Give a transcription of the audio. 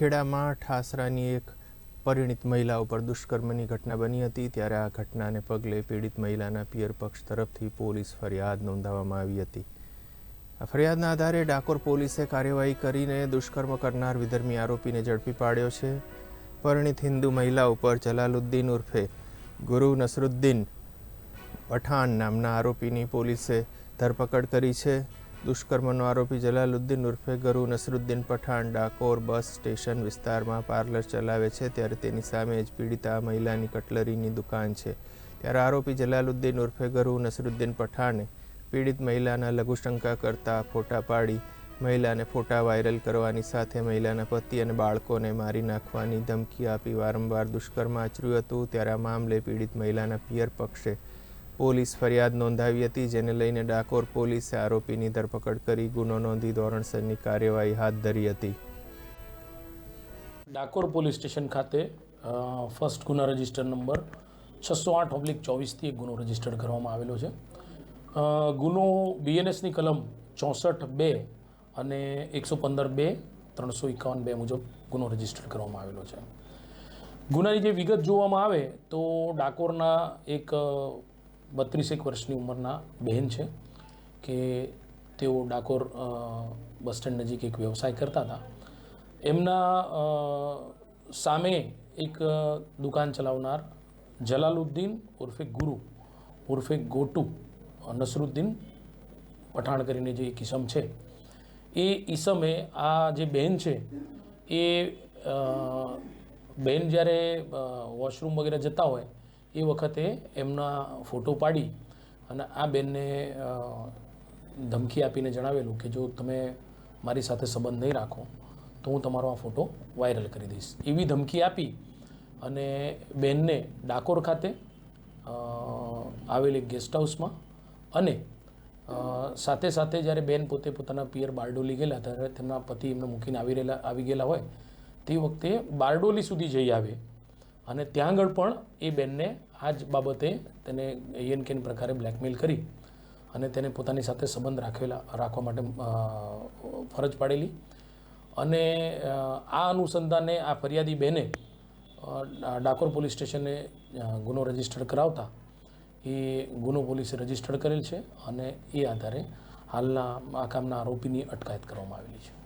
ખેડામાં ઠાસરાની એક પરિણીત મહિલા ઉપર દુષ્કર્મની ઘટના બની હતી. ત્યારે આ ઘટનાને પગલે પીડિત મહિલાના પિયર પક્ષ તરફથી પોલીસ ફરિયાદ નોંધાવવામાં આવી હતી. આ ફરિયાદના આધારે ડાકોર પોલીસે કાર્યવાહી કરીને દુષ્કર્મ કરનાર વિધર્મી આરોપીને ઝડપી પાડ્યો છે. પરિણીત હિન્દુ મહિલા ઉપર જલાલુદ્દીન ઉર્ફે ગુરુ નસરુદ્દીન પઠાણ નામના આરોપીની પોલીસે ધરપકડ કરી છે. દુષ્કર્મનો આરોપી જલાલુદ્દીન ઉર્ફે ગરુ નસરુદ્દીન પઠાણ ડાકોર બસ સ્ટેશન વિસ્તારમાં પાર્લર ચલાવે છે, ત્યારે તેની સામે જ પીડિતા મહિલાની કટલરીની દુકાન છે. ત્યારે આરોપી જલાલુદ્દીન ઉર્ફે ગરુ નસરુદ્દીન પઠાણે પીડિત મહિલાના લઘુશંકા કરતા ફોટા પાડી મહિલાને ફોટા વાયરલ કરવાની સાથે મહિલાના પતિ અને બાળકોને મારી નાખવાની ધમકી આપી વારંવાર દુષ્કર્મ આચર્યું હતું. ત્યારે આ મામલે પીડિત મહિલાના પિયર પક્ષે પોલીસ ફરિયાદ નોંધાવી હતી, જેને લઈને ડાકોર પોલીસે આરોપીની ધરપકડ કરી, ગુનો નોંધી ધોરણસરની કાર્યવાહી હાથ ધરી હતી. ડાકોર પોલીસ સ્ટેશન ખાતે ફર્સ્ટ ગુના રજિસ્ટર નંબર છસો આઠ ઓબ્લિક ચોવીસથી એક ગુનો રજિસ્ટર્ડ કરવામાં આવેલો છે. ગુનો બીએનએસની કલમ ચોસઠ બે અને એકસો પંદર બે, ત્રણસો એકાવન બે મુજબ ગુનો રજિસ્ટર કરવામાં આવેલો છે. ગુનાની જે વિગત જોવામાં આવે, તો ડાકોરના એક બત્રીસેક વર્ષની ઉંમરના બહેન છે કે તેઓ ડાકોર બસ સ્ટેન્ડ નજીક એક વ્યવસાય કરતા હતા. એમના સામે એક દુકાન ચલાવનાર જલાલુદ્દીન ઉર્ફે ગુરુ, ઉર્ફે ગોટુ, નસરુદ્દીન પઠાણ કરીને જે એક ઈસમ છે. એ ઈસમે આ જે બહેન છે એ બહેન જ્યારે વોશરૂમ વગેરે જતા હોય એ વખતે એમના ફોટો પાડી અને આ બેનને ધમકી આપીને જણાવેલું કે જો તમે મારી સાથે સંબંધ નહીં રાખો, તો હું તમારો આ ફોટો વાયરલ કરી દઈશ. એવી ધમકી આપી અને બેનને ડાકોર ખાતે આવેલી ગેસ્ટ હાઉસમાં અને સાથે સાથે જ્યારે બેન પોતે પોતાના પિયર બારડોલી ગયેલા ત્યારે તેમના પતિ એમને મૂકીને આવી રહેલા, આવી ગયેલા હોય, તે વખતે બારડોલી સુધી જઈ આવે. અને ત્યાં આગળ પણ એ બેનને આ જ બાબતે તેને એન કેન પ્રકારે બ્લેકમેલ કરી અને તેને પોતાની સાથે સંબંધ રાખેલા, રાખવા માટે ફરજ પાડેલી. અને આ અનુસંધાને આ ફરિયાદી બેને ડાકોર પોલીસ સ્ટેશને ગુનો રજિસ્ટર કરાવતા એ ગુનો પોલીસે રજિસ્ટર કરેલ છે અને એ આધારે હાલના, આ કામના આરોપીની અટકાયત કરવામાં આવેલી છે.